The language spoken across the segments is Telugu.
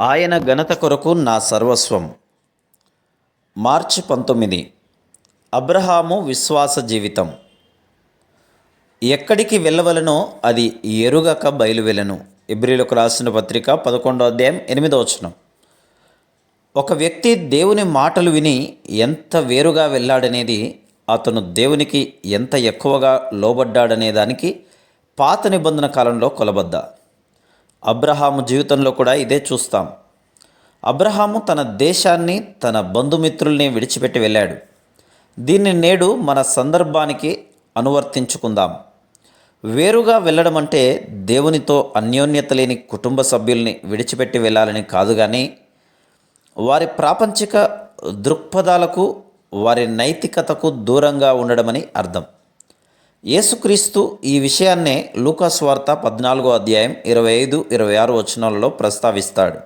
ఆయన ఘనత కొరకు నా సర్వస్వం. మార్చి పంతొమ్మిది. అబ్రహాము విశ్వాస జీవితం. ఎక్కడికి వెళ్ళవలనో అది ఎరుగక బయలువెలను ఇబ్రిలకు రాసిన పత్రిక పదకొండో అధ్యాయం ఎనిమిదో వచనం. ఒక వ్యక్తి దేవుని మాటలు విని ఎంత వేరుగా వెళ్ళాడనేది అతను దేవునికి ఎంత ఎక్కువగా లోబడ్డాడనే దానికి పాత నిబంధన కాలంలో కొలబద్ద అబ్రహాము జీవితంలో కూడా ఇదే చూస్తాం. అబ్రహాము తన దేశాన్ని తన బంధుమిత్రుల్ని విడిచిపెట్టి వెళ్ళాడు. దీన్ని నేడు మన సందర్భానికి అనువర్తించుకుందాం. వేరుగా వెళ్ళడం అంటే దేవునితో అన్యోన్యత లేని కుటుంబ సభ్యుల్ని విడిచిపెట్టి వెళ్ళాలని కాదు కానీ వారి ప్రాపంచిక దృక్పథాలకు వారి నైతికతకు దూరంగా ఉండడమని అర్థం. యేసుక్రీస్తు ఈ విషయాన్నే లూకాస్ వార్త పద్నాలుగో అధ్యాయం ఇరవై ఐదు ఇరవై ఆరు వచనాలలో ప్రస్తావిస్తాడు.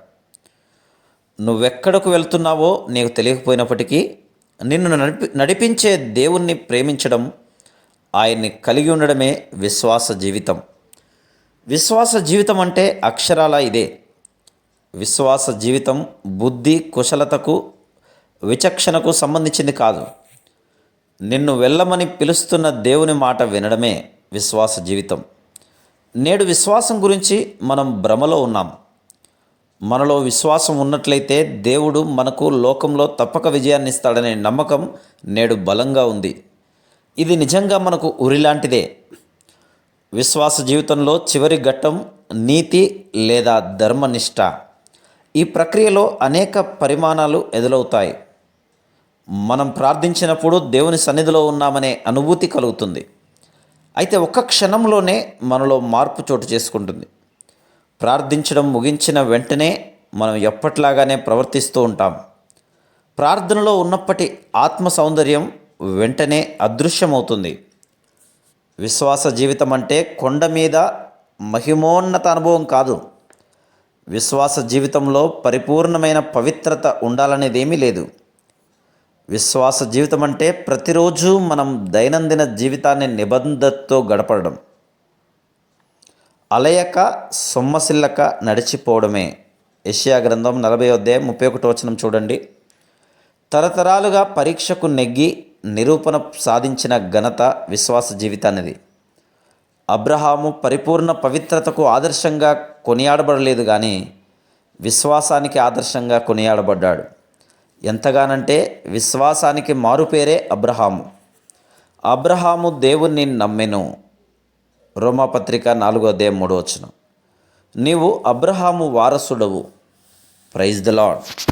నువ్వెక్కడకు వెళ్తున్నావో నీకు తెలియకపోయినప్పటికీ నిన్ను నడిపి నడిపించే దేవుణ్ణి ప్రేమించడం ఆయన్ని కలిగి ఉండడమే విశ్వాస జీవితం. విశ్వాస జీవితం అంటే అక్షరాల ఇదే. విశ్వాస జీవితం బుద్ధి కుశలతకు విచక్షణకు సంబంధించింది కాదు. నిన్ను వెళ్ళమని పిలుస్తున్న దేవుని మాట వినడమే విశ్వాస జీవితం. నేడు విశ్వాసం గురించి మనం భ్రమలో ఉన్నాం. మనలో విశ్వాసం ఉన్నట్లయితే దేవుడు మనకు లోకంలో తప్పక విజయాన్ని ఇస్తాడనే నమ్మకం నేడు బలంగా ఉంది. ఇది నిజంగా మనకు ఉరిలాంటిదే. విశ్వాస జీవితంలో చివరి ఘట్టం నీతి లేదా ధర్మనిష్ట. ఈ ప్రక్రియలో అనేక పరిమాణాలు ఎదురవుతాయి. మనం ప్రార్థించినప్పుడు దేవుని సన్నిధిలో ఉన్నామనే అనుభూతి కలుగుతుంది. అయితే ఒక్క క్షణంలోనే మనలో మార్పు చోటు చేసుకుంటుంది. ప్రార్థించడం ముగించిన వెంటనే మనం ఎప్పట్లాగానే ప్రవర్తిస్తూ ఉంటాం. ప్రార్థనలో ఉన్నప్పటి ఆత్మ సౌందర్యం వెంటనే అదృశ్యమవుతుంది. విశ్వాస జీవితం అంటే కొండ మీద మహిమోన్నత అనుభవం కాదు. విశ్వాస జీవితంలో పరిపూర్ణమైన పవిత్రత ఉండాలనేదేమీ లేదు. విశ్వాస జీవితం అంటే ప్రతిరోజు మనం దైనందిన జీవితాన్ని నిబంధతతో గడపడం. అలయక సొమ్మసిల్లక నడిచిపోవడమే. ఏషియా గ్రంథం నలభై అధ్యాయం ముప్పై ఒకటి వచనం చూడండి. తరతరాలుగా పరీక్షకు నెగ్గి నిరూపణ సాధించిన ఘనత విశ్వాస జీవితానిది. అబ్రహాము పరిపూర్ణ పవిత్రతకు ఆదర్శంగా కొనియాడబడలేదు కానీ విశ్వాసానికి ఆదర్శంగా కొనియాడబడ్డాడు. ఎంతగానంటే విశ్వాసానికి మారుపేరే అబ్రహాము. అబ్రహాము దేవుణ్ణి నమ్మెను. రోమాపత్రిక నాలుగో అధ్యాయం మూడో వచ్చిన నీవు అబ్రహాము వారసుడవు. Praise the lord